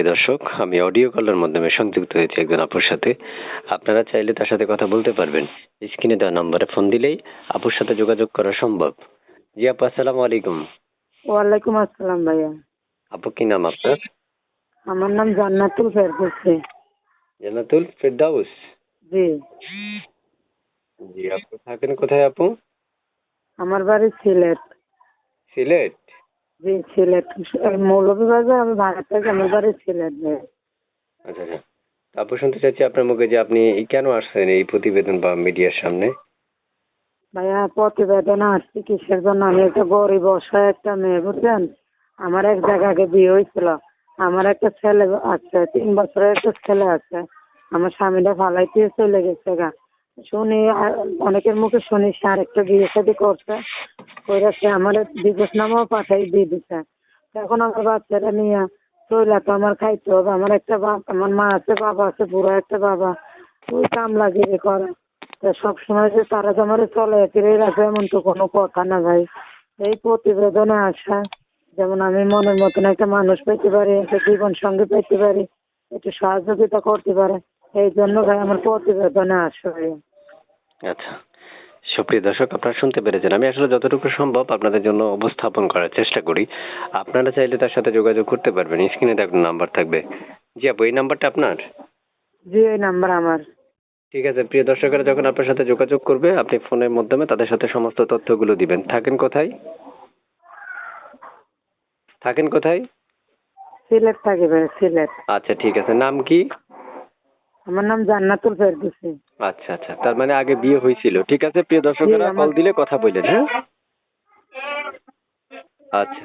দর্শক আমি অডিও কলের মাধ্যমে সংযুক্ত হয়েছি একজন আপুর সাথে। আপনারা চাইলে তার সাথে কথা বলতে পারবেন। স্ক্রিনে দেওয়া নম্বরে ফোন দিলেই আপুর সাথে যোগাযোগ করা সম্ভব। জি আপু আসসালামু আলাইকুম। ওয়ালাইকুম আসসালাম ভাইয়া। আপু কি নাম আপনার? আমার নাম জান্নাতুল ফেরদৌসি জান্নাতুল ফেরদাউস জি। জি আপু থাকেন কোথায় আপু? আমার বাড়ি সিলেট। সিলেট? জি সিলেট মৌলভীবাজার আমি ভাড়া থাকি আমার বাড়ি সিলেট আচ্ছা আচ্ছা। তা শুনতে চাচ্ছি আপনার মুখে যে আপনি কেন আসছেন এই প্রতিবেদন বা মিডিয়ার সামনে? ভাইয়া প্রতিবেদন আসছি কিসের জন্য? আমি একটা গরিব অসহায় একটা মেয়ে বুঝছেন? আমার এক জায়গা আগে বিয়ে হয়েছিল। আমার একটা ছেলে আছে তিন বছরের একটা ছেলে আছে। আমার স্বামীটা ফালাইতে চলে গেছে গা। শুনি অনেকের মুখে শুনি সে আরেকটা বিয়ে শাদি করছে। আমার ডিভোর্স নামাও পাঠাই দিয়ে দিছে। এখন আমার বাচ্চারা নিয়ে চলে তো আমার খাইতে হবে। আমার একটা বাপ, আমার মা আছে, বাবা আছে, বুড়ো একটা বাবা। ওই কাম লাগিয়ে করে। তা সবসময় যে তারা যে আমার চলে, ফিরে রাখে এমন তো কোনো কথা না ভাই। এই প্রতিবেদনে আসা, যেমন আমি মনের মতন একটা মানুষ পেতে পারি, একটা জীবন সঙ্গে পেতে পারি, একটু সহযোগিতা করতে পারে। এই জন্য ভাই আমার প্রতিবেদনে আসা ভাই। আচ্ছা। সুপ্রিয় দর্শক আপনারা শুনতে পেরেছেন। আমি আসলে যতটুকু সম্ভব আপনাদের জন্য উপস্থাপন করার চেষ্টা করি। আপনারা চাইলে তার সাথে যোগাযোগ করতে পারবেন। স্ক্রিনে একটা নাম্বার থাকবে। জি আপু এই নাম্বারটা আপনার? জি এই নাম্বার আমার। ঠিক আছে প্রিয় দর্শকেরা যখন আপনার সাথে যোগাযোগ করবে আপনি ফোনের মাধ্যমে তাদের সাথে সমস্ত তথ্যগুলো দিবেন। থাকেন কোথায়? থাকেন কোথায়? সিলেট থাকি সিলেট। আচ্ছা ঠিক আছে। নাম কি? আমার নাম জান্নাতুল ফেরদৌসি। আচ্ছা আচ্ছা। তার মানে আগে বিয়ে হয়েছিল। ঠিক আছে প্রিয় দর্শকেরা কল দিলে কথা বললেন হ্যাঁ। আচ্ছা।